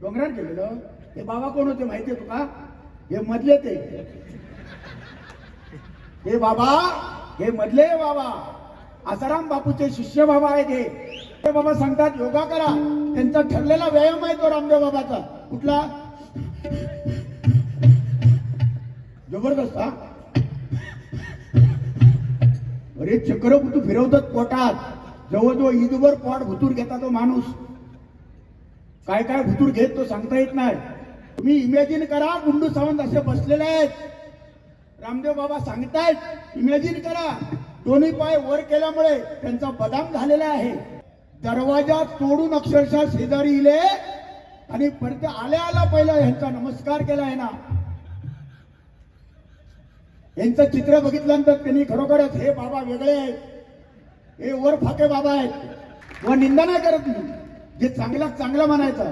डोंगरात गेलेलं. हे बाबा कोण होते माहितीये तुका? हे मधले ते. हे बाबा हे मधले बाबा. आसाराम बापूचे शिष्य बाबा आहेत हे. ते बाबा सांगतात योगा करा. त्यांचा ठरलेला व्यायाम आहे तो रामदेव बाबाचा. कुठला? जबरदस्त हा? अरे चक्र तू फिरवतात पोटात. जवळजवळ ईदभर पोट भुतूर घेता तो माणूस. काय काय भुतूर घेत तो सांगता येत नाही. तुम्ही इमॅजिन करा गुंडू सावंत असे बसलेले आहेत. रामदेव बाबा सांगतायत इमॅजिन करा. दोन्ही पाय वर केल्यामुळे त्यांचा बदाम झालेला आहे. दरवाजा तोडून अक्षरशः शेजारी इले आणि परत आल्या आला पहिला यांचा नमस्कार केला आहे ना. यांचं चित्र बघितल्यानंतर त्यांनी खरोखरच हे बाबा वेगळे आहेत. हे वर फाके बाबा आहेत. व निंदा नाही करत मी जे चांगला चांगलं म्हणायचं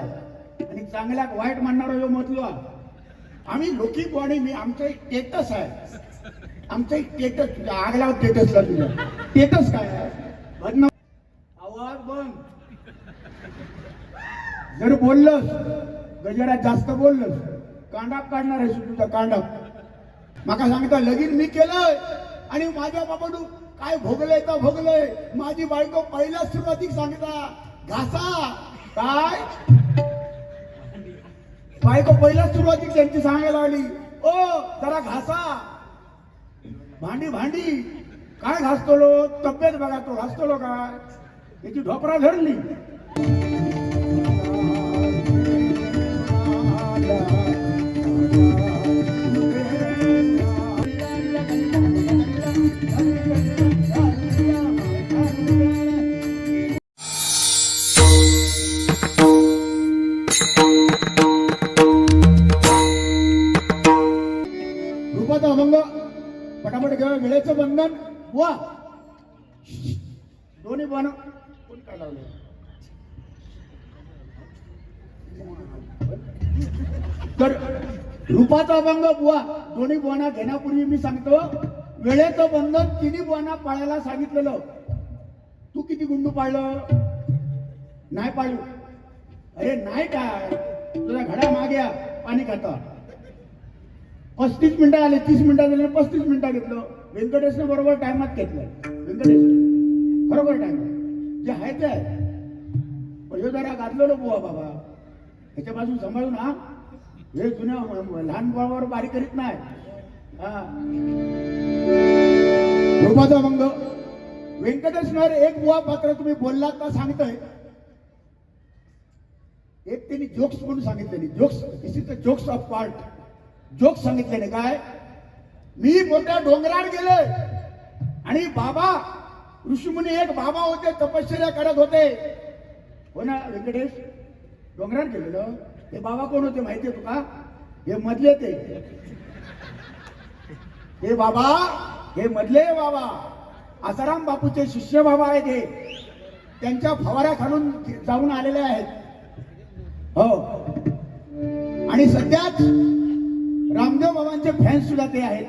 आणि चांगल्यात वाईट म्हणणारा जो मतलो आम्ही लोकी कोणी मी आमचं एक टेटस आहे. आमचं एक स्टेटस आग लाव स्टेटसला तुझ्या. टेटस काय आहे? आवाज बंद. जर बोललंस गजरात जास्त बोललंस कांडाप काढणार आहे तुझा कांडाप. माका सांगता लगीन मी केलंय. आणि माझ्या बाबा काय भोगलंय का भोगलंय. माझी बायको पहिल्याच सुरुवातीक सांगता घासा काय? बायको पहिल्याच सुरुवातीक त्यांची सांगायला लागली ओ जरा घासा. भांडी भांडी. काय घासतलो? तब्येत बघा तो घासतलो काय त्याची ढोपरा धरली. दोन्ही बन कोण काय लावलं तर रूपाचा अभंग बुवा दोन्ही बोना घेण्यापूर्वी मी सांगतो वेळेचं बंधन तिन्ही बोना पाळायला सांगितलेलं. तू किती गुंडू पाळलं? नाही पाळू. अरे नाही काय तुझ्या घड्या माग्या पाणी खाता. पस्तीस मिनिटं आले तीस मिनिटं झाले पस्तीस मिनिटं घेतलं. व्यंकटेशने बरोबर टायमात घेतलं. व्यंकटेश बरोबर नाही. जे आहे ते आहे. पण ह्यो जरा गाजलेलो बुवा बाबा. ह्याच्यापासून सांभाळून हा? हे जुन्या लहान मुलावर बारीक करीत नाही. हा. रूपाचा मंग. व्यंकटेशवर एक बुवा पात्र तुम्ही बोललात का सांगतोय? एक त्यांनी जोक्स म्हणून सांगितलेली. Jokes is is the jokes of part jokes सांगितलेले काय? मी मोठ्या डोंगरावर गेले आणि बाबा ऋषीमुनी एक बाबा होते तपश्चर्या करत होते. हो ना व्यंकटेश? डोंगरात गेलेलं. हे बाबा कोण होते माहितीये तुका? हे मधले ते. हे बाबा हे मधले बाबा. आसाराम बापूचे शिष्य बाबा आहेत हे. त्यांच्या फवाऱ्या खालून जाऊन आलेले आहेत. हो. आणि सध्याच रामदेव बाबांचे फॅन्स सुद्धा ते आहेत.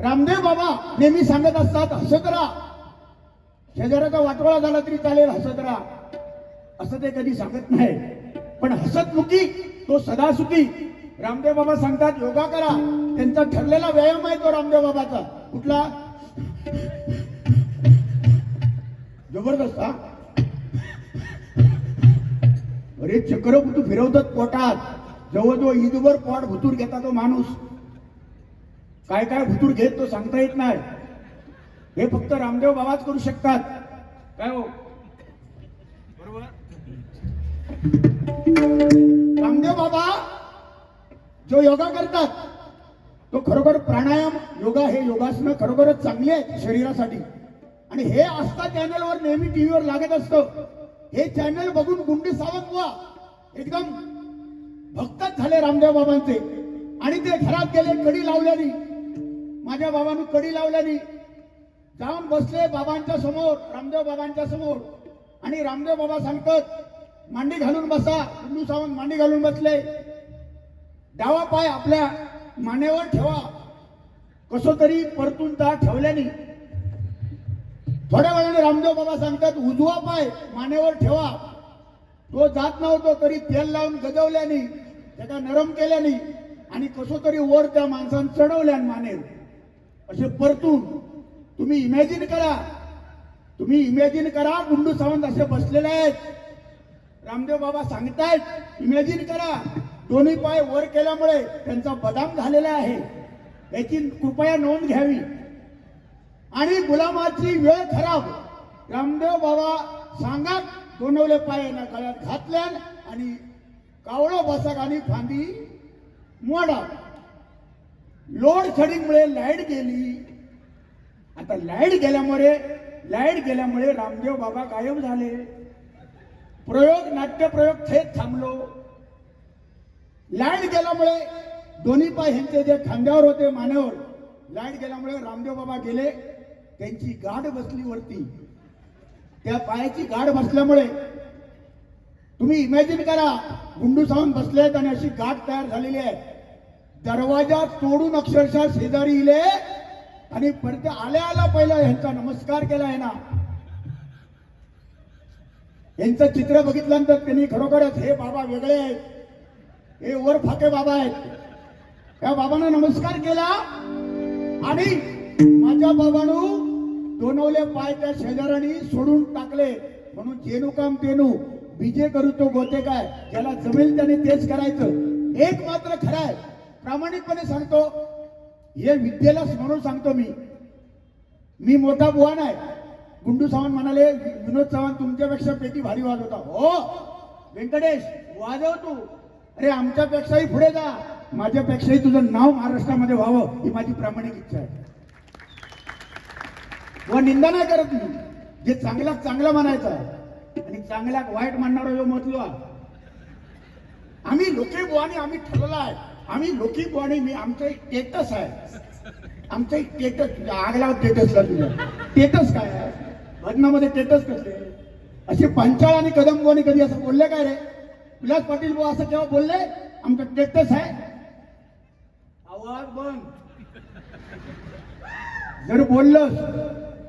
रामदेव बाबा नेहमी सांगत असतात हसत राहा शेजाऱ्याचा वाटोळा झाला तरी चालेल हसत राहा. असं ते कधी सांगत नाही. पण हसत मुखी तो सदा सुखी. रामदेव बाबा सांगतात योगा करा. त्यांचा ठरलेला व्यायाम आहे तो रामदेव बाबाचा. कुठला? जबरदस्त हा? अरे चक्र तू फिरवतात पोटात. जवळजवळ ईदभर पोट भुतूर घेता तो माणूस. काय काय भुतूर घेत तो सांगता येत नाही. हे फक्त रामदेव बाबाच करू शकतात. काय हो? बरोबर? रामदेव बाबा जो योगा करतात तो खरोखर प्राणायाम योगा हे योगासनं खरोखरच चांगली आहेत शरीरासाठी. आणि हे आस्था चॅनलवर नेहमी टीव्हीवर लागत असतं. हे चॅनल बघून गुंडी सावंत बुवा एकदम भक्तच झाले रामदेव बाबांचे. आणि ते घरात गेले कडी लावल्याने. माझ्या बाबांनी कडी लावल्याने. जाऊन बसले बाबांच्या समोर रामदेव बाबांच्या समोर. आणि रामदेव बाबा सांगतात मांडी घालून बसा गुंडू सावंत मांडी घालून बसले. डावा पाय आपल्या मानेवर ठेवा. कसं तरी परतून त्या ठेवल्याने. थोड्या वेळाने रामदेव बाबा सांगतात उजवा पाय मानेवर ठेवा. तो जात नव्हतो तरी तेल लावून गजवल्याने त्याला नरम केल्याने आणि कसो तरी वर त्या माणसानं चढवल्यान मानेर. असे परतून तुम्ही इमॅजिन करा. तुम्ही इमॅजिन करा गुंडू सावंत असे बसलेले आहेत. रामदेव बाबा सांगतायत इमॅजिन करा. दोन्ही पाय वर केल्यामुळे त्यांचा बदाम झालेला आहे. याची कृपया नोंद घ्यावी. आणि गुलामाची वेळ खराब. रामदेव बाबा सांगा दोनवले पाय यांना गळ्यात घातल्या आणि कावळो बसक आणि फांदी मोडा. लोड शेडिंगमुळे लाइट गेली. आता लाइट गेल्यामुळे लाइट गेल्यामुळे रामदेव बाबा गायब झाले. प्रयोग नाट्य प्रयोग थेट थांबलो. लाइट गेल्यामुळे दोन्ही पाय ह्यांचे जे खांद्यावर होते मानेवर. लाइट गेल्यामुळे रामदेव बाबा गेले. त्यांची गाठ बसली वरती. त्या पायाची गाठ बसल्यामुळे तुम्ही इमॅजिन करा गुंडू सावंत बसलेत आणि अशी गाठ तयार झालेली आहे. दरवाजा तोडून अक्षरशः शेजारी इले आणि परत आल्या आला पहिला ह्यांचा नमस्कार केला आहे ना. यांचं चित्र बघितल्यानंतर त्यांनी खरोखरच हे बाबा वेगळे आहेत. हे वर फाके बाबा आहेत. त्या बाबांना नमस्कार केला आणि माझ्या बाबानू दोनवले पाय त्या शेजाऱ्याने सोडून टाकले. म्हणून जेनू काम तेनू बीजे करू तो गोते काय? ज्याला जमेल त्याने तेच करायचं. एक मात्र खरं आहे. प्रामाणिकपणे सांगतो हे विद्येला म्हणून सांगतो मी. मी मोठा बुवा नाही. गुंडू सावंत म्हणाले विनोद चव्हाण तुमच्यापेक्षा पेटी भारी वाजवता. हो. व्यंकटेश वाजव तू. अरे आमच्यापेक्षाही पुढे जा. माझ्यापेक्षाही तुझं नाव महाराष्ट्रामध्ये व्हावं ही माझी प्रामाणिक इच्छा आहे. व निंदा नाही करत मी. जे चांगला चांगला म्हणायचं आणि चांगल्या वाईट म्हणणारा जो मतलो आम्ही लोके बुवानी आम्ही ठरलेला आहे. आम्ही लोकी बुवानी मी आमचं एक स्टेटस आहे. आमचं एक स्टेटस आगला स्टेटसला तुझ्या स्टेटस काय आहे? भजनामध्ये स्टेटस कसले असे पंचाळ आणि कदम बुवानी कधी असं बोलले काय रे? विलास पाटील बुवा असं केव्हा बोलले आमचं स्टेटस आहे. आवाज बंद. जर बोललंस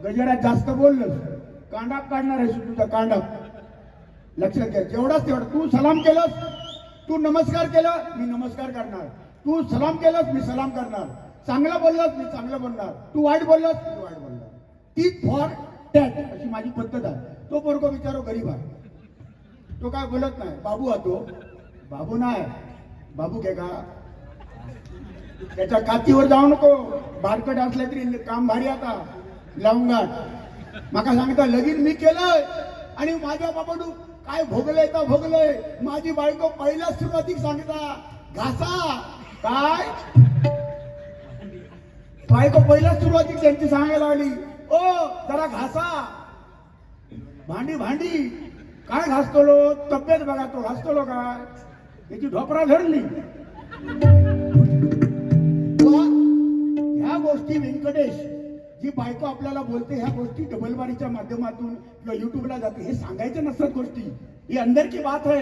गजरात जास्त बोललंस कांडाप काढणार आहे तुझा कांडाप लक्षात घ्या जेवढाच तेवढा. तू सलाम केलंस तू नमस्कार केला मी नमस्कार करणार. तू सलाम केलास मी सलाम करणार. चांगलं बोललास मी चांगलं बोलणार. तू वाईट बोललास मी वाईट बोलणार. ती फॉर टॅट अशी माझी पद्धत आहे. तो पोरगो विचारो गरीब आहे. तो काय बोलत नाही बाबू हा तो. बाबू नाही. बाबू के का? त्याच्या कातीवर जाऊ नको. बारकट असले तरी काम भारी आता. लावून माका सांगता लगीन मी केलंय आणि माझ्या बाबा काय भोगलंय तर भोगलंय माझी बायको पहिल्याच सुरुवातीक सांगता घासा. काय? बायको पहिल्याच सुरुवातीक त्यांची सांगायला लागली ओ जरा घासा. भांडी भांडी. काय घासतोलो? तब्येत बघा तो घासतोलो काय? त्याची ढोपरा धरली. ह्या गोष्टी व्यंकटेश जी बायको आपल्याला बोलते ह्या गोष्टी डबलबारीच्या माध्यमातून किंवा युट्यूबला जाते. हे सांगायच्या नसतात गोष्टी. ही अंदर की बात है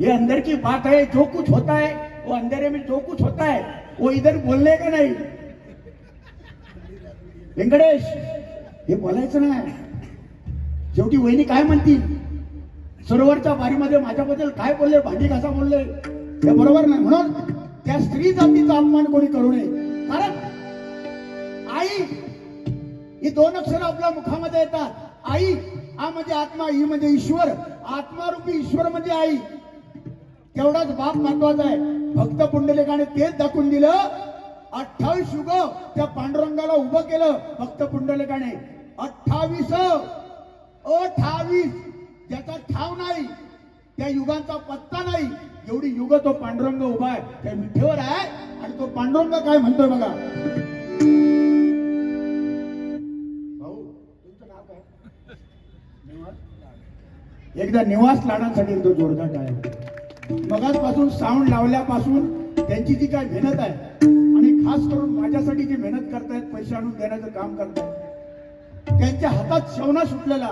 ये अंदर की बात है जो कुछ होता है वो अंधेरे में जो कुछ होता है वो इधर बोलने का नहीं. व्यंकटेश हे बोलायचं नाही. शेवटी वहिनी काय म्हणतील? सरोवरच्या बारीमध्ये माझ्याबद्दल काय बोलले? भांडी घासा बोलले. हे बरोबर नाही. म्हणून त्या स्त्री जातीचा अपमान कोणी करू नये. ही दोन अक्षर आपल्या मुखामध्ये येतात. आई हा म्हणजे आत्मा ई म्हणजे ईश्वर. आत्मारूपी ईश्वर म्हणजे आई. तेवढाच बाप महत्त्वाचा आहे. भक्त पुंडलिकाने तेच दाखवून दिलं. अठ्ठावीस युग त्या पांडुरंगाला उभं केलं भक्त पुंडलिकाने. अठ्ठावीस अठ्ठावीस. ज्याचा ठाव नाही त्या युगांचा पत्ता नाही. एवढी युग तो पांडुरंग उभा आहे. त्या विठेवर आहे. आणि तो पांडुरंग काय म्हणतोय बघा? एकदा निवास लाडांसाठी तो जोरदार आहे मगाचपासून साऊंड लावल्यापासून त्यांची जी काय मेहनत आहे आणि खास करून माझ्यासाठी जी मेहनत करतायत पैसे आणून देण्याचं काम करतायत त्यांच्या हातात शेवना सुटलेला.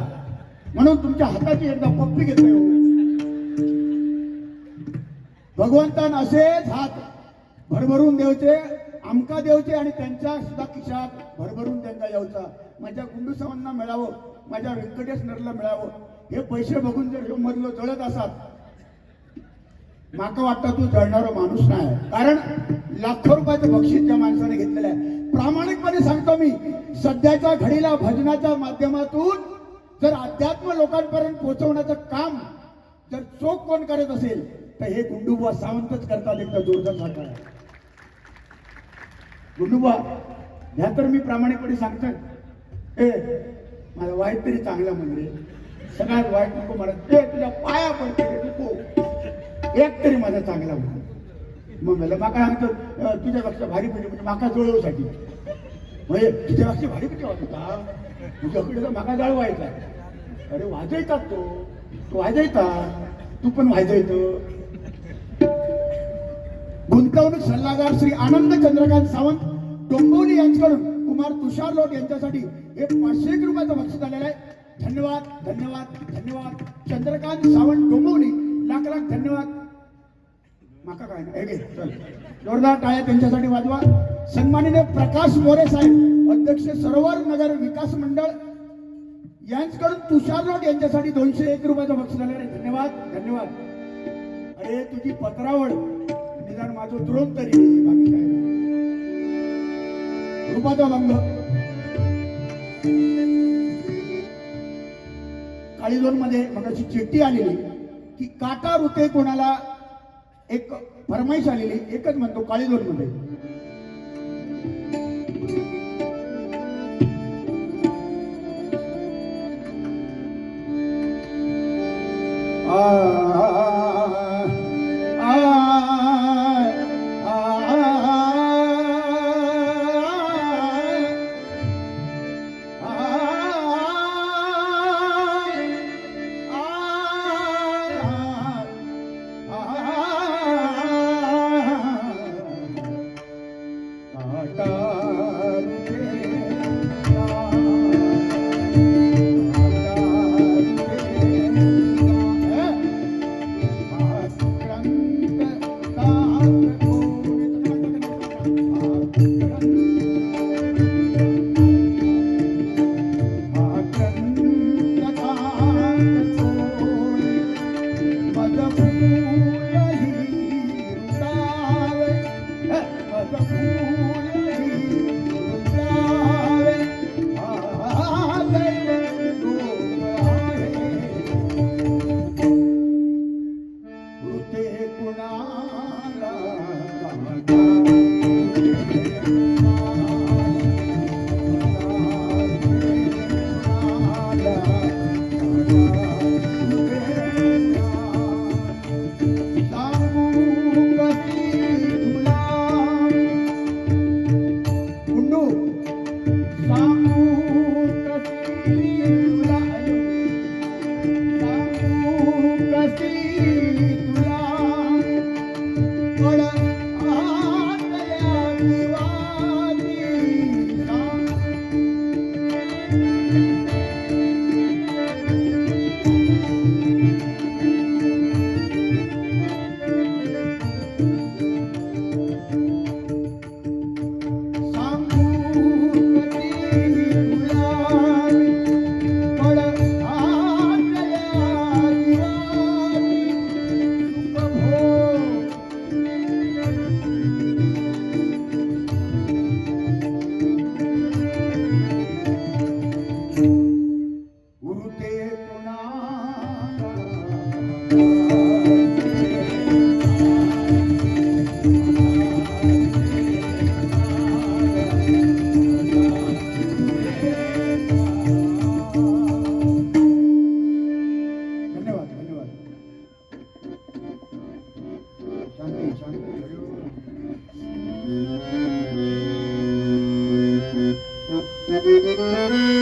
म्हणून तुमच्या हाताची एकदा पप्पी घेतोय हो. भगवंतान असेच हात भरभरून देवचे आमका देवचे आणि त्यांच्या सुद्धा खिशात भरभरून त्यांचा यावचा माझ्या गुंडू सावांना मिळावं माझ्या व्यंकटेश नरला मिळावं. हे पैसे बघून जर मधलं जळत असत माका वाटतं तू जळणारा माणूस नाही. कारण लाखो रुपयाचं बक्षीस त्या माणसाने घेतलेलं आहे. प्रामाणिकपणे सांगतो मी सध्याच्या घडीला भजनाच्या माध्यमातून जर अध्यात्म लोकांपर्यंत पोहोचवण्याचं काम जर चोख कोण करत असेल तर हे गुंडुबा सावंतच करतात एकदा जोरदार सांगणार गुंडुबा ह्या तर मी प्रामाणिकपणे सांगतोय. ए माझा वाईट तरी चांगला म्हणजे सगळ्यात वाईट नको म्हणत ते तुझ्या पाया पडते नको. एक तरी माझा चांगला म्हणा मग मला माका सांगतो तुझ्या तुझ्यापेक्षा भारी पिढी म्हणजे माका जुळवसाठी. म्हणजे तुझ्यापेक्षा भारी पिठी वाजवता होता तुझ्याकडे तर माका जाळवायचा अरे वाजवतात तो. तू वाजवता. तू पण वाजवतो. गुंतवणूक सल्लागार श्री आनंद चंद्रकांत सावंत डोंबिवली यांच्याकडून कुमार तुषार लोट यांच्यासाठी हे पाचशे रुपयाचं बक्षीस आलेलं आहे. धन्यवाद धन्यवाद धन्यवाद. चंद्रकांत सावंत डोंबिवली. लाख लाख धन्यवाद. माका काय नाही. हे चल. जोरदार टाळ्या त्यांच्यासाठी वाजवा. सन्मानिने प्रकाश मोरे साहेब अध्यक्ष सरोवर नगर विकास मंडळ. यांच्याकडून तुषार रोड यांच्यासाठी दोनशे एक रुपयाचं बक्षीस आलेलं धन्यवाद धन्यवाद. अरे तुझी पत्रावळ. निदान माझं द्रोण तरी. बाकी काय रूपाचा भंग. काळीजोनमध्ये अशी चिठ्ठी आलेली की काटा रुते कोणाला एक फरमाईश आलेली एकच म्हणतो काळीदोनमध्ये.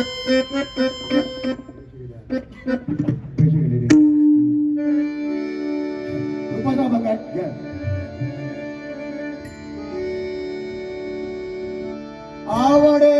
पैसे गेले रे. रुपाचा बघा घ्या आवडे